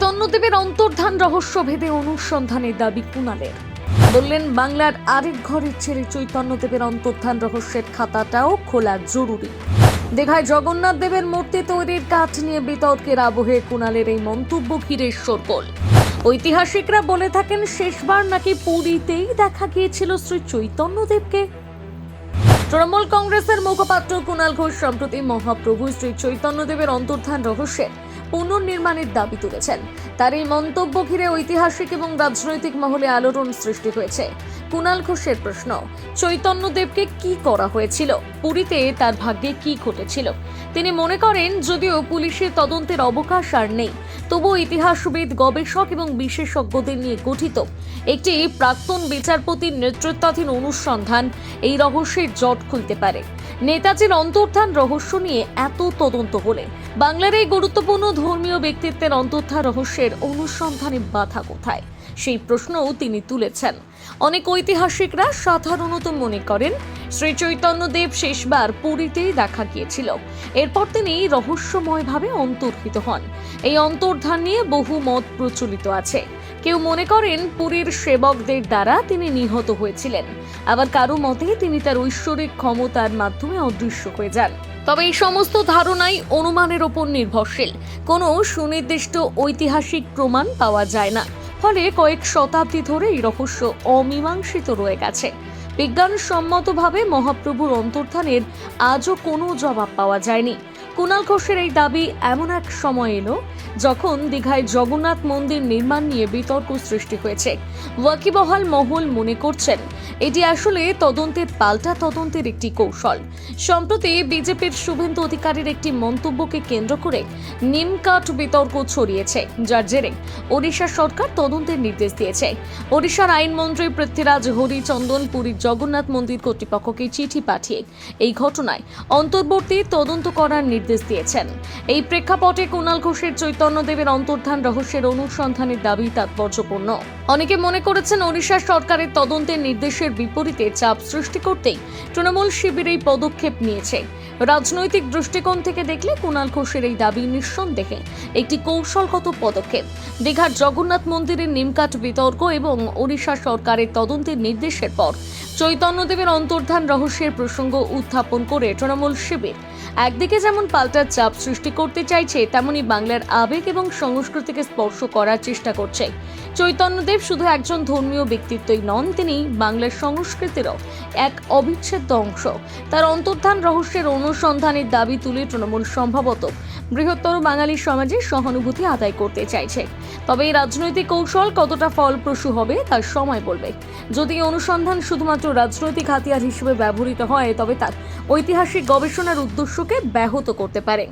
চৈতন্যদেবের অন্তর্ধান রহস্য ভেদে অনুসন্ধানের দাবি কুণালের। বললেন, বাংলার আরেক ঘরের ছেলে চৈতন্যদেবের অন্তর্ধান রহস্যের খাতাটাও খোলা জরুরি। দেখায়, জগন্নাথ দেবের মূর্তি তৈরির কাঠ নিয়ে বিতর্কের আবহে কুণালের এই মন্তব্য ঘিরে সরগোল ঐতিহাসিকরা বলে থাকেন, শেষবার নাকি পুরীতেই দেখা গিয়েছিল শ্রী চৈতন্যদেবকে। তৃণমূল কংগ্রেসের মুখপাত্র কুণাল ঘোষ, সম্প্রতি মহাপ্রভু শ্রী চৈতন্যদেবের অন্তর্ধান রহস্যের পুনর্নির্মাণের দাবি তুলেছেন। তার এই মন্তব্য ঘিরে ঐতিহাসিক এবং রাজনৈতিক মহলে আলোড়ন সৃষ্টি হয়েছে। কুণাল ঘোষের প্রশ্ন চৈতন্যদেবকে কি করা হয়েছিল? পুরীতে তার ভাগ্যে কি ঘটেছিল? তিনি মনে করেন, যদিও পুলিশের তদন্তের অবকাশ আর নেই, তবুও ইতিহাসবিদ, গবেষক এবং বিশেষজ্ঞদের নিয়ে গঠিত একটি প্রাক্তন বিচারপতির নেতৃত্বাধীন অনুসন্ধান এই রহস্যের জট খুলতে পারে। নেতাজির অন্তর্ধান রহস্য নিয়ে এত তদন্ত হলে। বাংলার এই গুরুত্বপূর্ণ ধর্মীয় ব্যক্তিত্বের অন্তর্ধান রহস্যের অনুসন্ধানে বাধা কোথায়? সেই প্রশ্নও তিনি তুলেছেন। অনেক ঐতিহাসিকরা সাধারণত মনে করেন শ্রী চৈতন্যদেব শেষবার পুরীতেই দেখা গিয়েছিল। এরপর তিনি রহস্যময়ভাবে অন্তর্হিত হন। এই অন্তর্ধান নিয়ে বহু মত প্রচলিত আছে। কেউ মনে করেন পুরীর সেবকদের দ্বারা তিনি নিহত হয়েছিলেন। আবার কারও মতে তিনি তার ঐশ্বরিক ক্ষমতার মাধ্যমে অদৃশ্য হয়ে যান। তবে এই সমস্ত ধারণাই অনুমানের ওপর নির্ভরশীল। কোনো সুনির্দিষ্ট ঐতিহাসিক প্রমাণ পাওয়া যায় না। ফলে কয়েক শতাব্দী ধরে এই রহস্য অমীমাংসিত রয়ে গেছে। বিজ্ঞানসম্মতভাবে মহাপ্রভুর অন্তর্ধানের আজও কোনো জবাব পাওয়া যায়নি। কুণাল ঘোষের এই দাবি এমন এক সময় এলো যখন দীঘায় জগন্নাথ মন্দির নির্মাণ নিয়ে বিতর্ক সৃষ্টি হয়েছে। ওয়াকিবহাল মহল মনে করছেন, এটি আসলে তদন্তের পাল্টা তদন্তের একটি কৌশল। সম্প্রতি বিজেপির শুভেন্দু অধিকারীর একটি মন্তব্যকে কেন্দ্র করে নিমকাঠ বিতর্ক ছড়িয়েছে, যার জেরে ওড়িশা সরকার তদন্তের নির্দেশ দিয়েছে। ওড়িশার আইনমন্ত্রী পৃথ্বীরাজ হরিচন্দন পুরীর জগন্নাথ মন্দির কর্তৃপক্ষকে চিঠি পাঠিয়ে এই ঘটনায় অন্তর্বর্তী তদন্ত করার নির্দেশ দিয়েছেন। এই প্রেক্ষাপটে কুণাল ঘোষের চৈতন্যদেবের অন্তর্ধান রহস্যের অনুসন্ধানের দাবি তাৎপর্যপূর্ণ। অনেকে মনে করেছেন ওড়িশা সরকারের তদন্তের নির্দেশের বিপরীতে চাপ সৃষ্টি করতেই তৃণমূল শিবির এই পদক্ষেপ নিয়েছে। রাজনৈতিক দৃষ্টিকোণ থেকে দেখলে কুণাল ঘোষের এই দাবি নিঃসন্দেহে একটি কৌশলগত পদক্ষেপ। দীঘার জগন্নাথ মন্দিরের নিমকাঠ বিতর্ক এবং ওড়িশা সরকারের তদন্তের নির্দেশের পর চৈতন্যদেবের অন্তর্ধান রহস্যের প্রসঙ্গ উত্থাপন করে তৃণমূল শিবির একদিকে যেমন পাল্টা চাপ সৃষ্টি করতে চাইছে, তেমনি বাংলার আবেগ এবং সংস্কৃতিকে স্পর্শ করার চেষ্টা করছে। চৈতন্যদেব শুধু একজন ধর্মীয় ব্যক্তিত্বই নন, তিনি বাংলার সংস্কৃতিরও এক অবিচ্ছেদ্য অংশ। তার অন্তর্ধান রহস্যের অনুসন্ধানের দাবি তুলে তৃণমূল সম্ভবত বৃহত্তর বাঙালি সমাজে সহানুভূতি আদায় করতে চাইছে। তবে এই রাজনৈতিক কৌশল কতটা ফলপ্রসূ হবে, তার সময় বলবে। যদি অনুসন্ধান শুধুমাত্র রাজনৈতিক হাতিয়ার হিসেবে ব্যবহৃত হয়, তবে তার ঐতিহাসিক গবেষণার উদ্দেশ্যকে ব্যাহত করতে পারে।